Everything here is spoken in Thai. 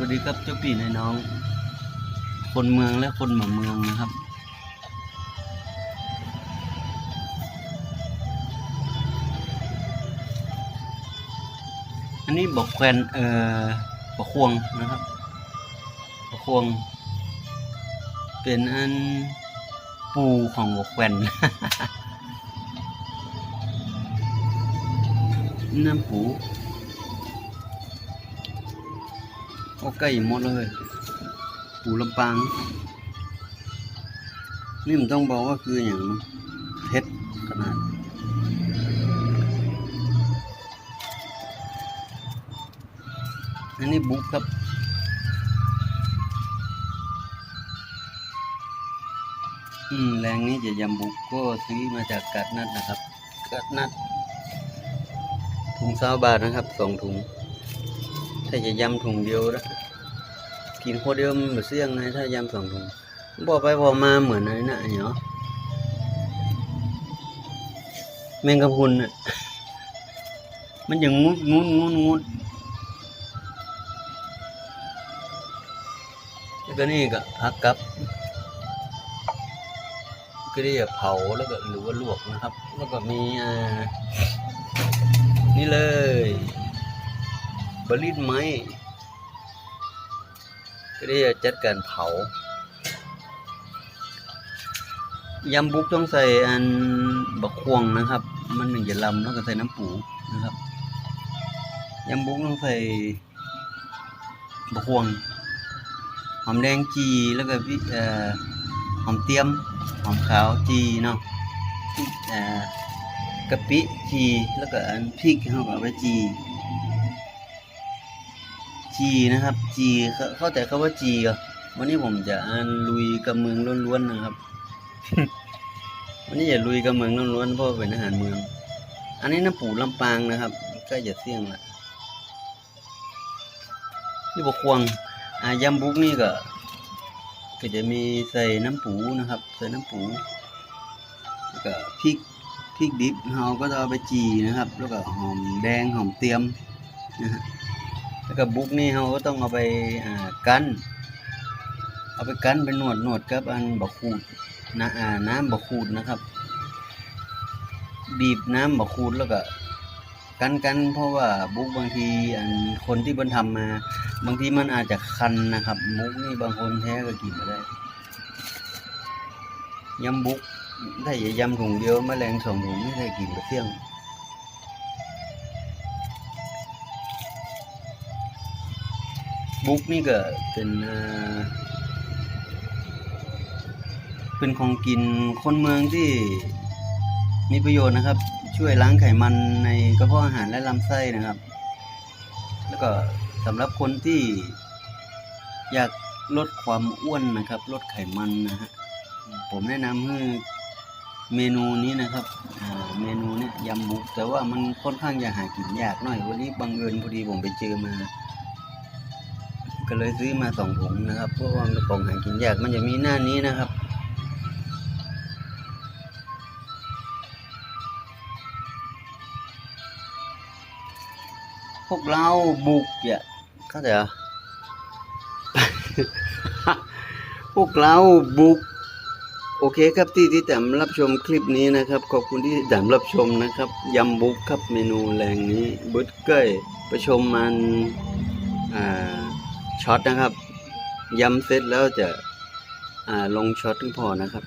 วัสดีครับเจ้าพี่นน้อง คนเมืองและคนหมาเมืองนะครับ อันนี้บอกแควนเอ่อบอกควงนะครับบอกควง เป็นอันปูของบอกแควนน้ำปู โอ้ใกล้หมดเลยปูลำปาง นี่มันต้องบอกว่าคืออย่างเพชรขนาดอันนี้บุกครับอืมแรงนี้จะยำบุกก็ซื้อมาจากกัดนัดนะครับ กัดนัด ถุงสาวบาทนะครับสองถุง ถ้าจะยำถุงเดียวนะ กินโคเดียวมันแบบเสี่ยงไงถ้ายำสองถุงบอกไปพอกมาเหมือนอะไรนะไอ้เนาะแมงกะพรุนอะมันอย่างงุดงุดงุดงุดแล้วก็นี่ก็พักกับก็ได้เผาแล้วก็หรือว่าลวกนะครับ แล้วก็มีอ่านี่เลยบริดไม้ ก็ได้จัดการเผายำบุกต้องใส่อันบะควงนะครับ มันหนึ่งจะลำแล้วก็ใส่น้ำปูนะครับยำบุกต้องใส่บะควงหอมแดงจีแล้วก็วิหอมเตียมหอมขาวจีเนาะเอ่อกะปิจีแล้วก็อันพริกเขาก็เอาไปจี จีนะครับจีเข้าเข้าใจคำว่าจีก็วันนี้ผมจะอันลุยกับเมืองล้วนๆนะครับ วันนี้อย่าลุยกับเมืองล้วนๆเพราะว่าเป็นอาหารเมือง อันนี้น้ำปูลำปางนะครับใก็จะเสี่ยงละนี่บกควงอ่ายำบุกนี่ก็ก็จะมีใส่น้ำปูนะครับ ใส่น้ำปูแล้วก็พริกพริกดิบเราก็จะเอาไปจีนะครับ แล้วก็หอมแดงหอมเตรียมนะฮะ แล้วก็บุกนี่เราก็ต้องเอาไปกันเอาไปกันไปนวดนวดกับอันบะขูดนะน้ำบะขูดนะครับ บีบน้ำบะขูดแล้วก็กันกันเพราะว่าบุกบางทีอันคนที่บันทำมา บางทีมันอาจจะคันนะครับ มุกนี่บางคนแท้ก็กินไม่ได้ยำบุกถ้าอย่ายำถุงเดียวแมลงสองถุงไม่ได้กินกระเที่ยง บุกนี่ก็เป็นเป็นของกินคนเมืองที่มีประโยชน์นะครับ ช่วยล้างไขมันในกระเพาะอาหารและลำไส้นะครับ แล้วก็สำหรับคนที่อยากลดความอ้วนนะครับ ลดไขมันนะฮะผมแนะนำให้เมนูนี้นะครับเมนูเนี้ยยำบุกแต่ว่ามันค่อนข้างจะหากินยากหน่อย วันนี้บังเอิญพอดีผมไปเจอมา ก็เลยซื้อมาสองถุงนะครับ เพราะว่ามันของหากินยากมันจะมีหน้านี้นะครับ พวกเราบุกอย่าเข้าใจเหรอพวกเราบุก โอเคครับที่ที่แต่รับชมคลิปนี้นะครับ ขอบคุณที่ติดตามรับชมนะครับยำบุกครับเมนูแรงนี้บิร์ดเก้ยไปชมมัน ช็อตนะครับย้ำเสร็จแล้วจะลงช็อตถึงพอนะครับ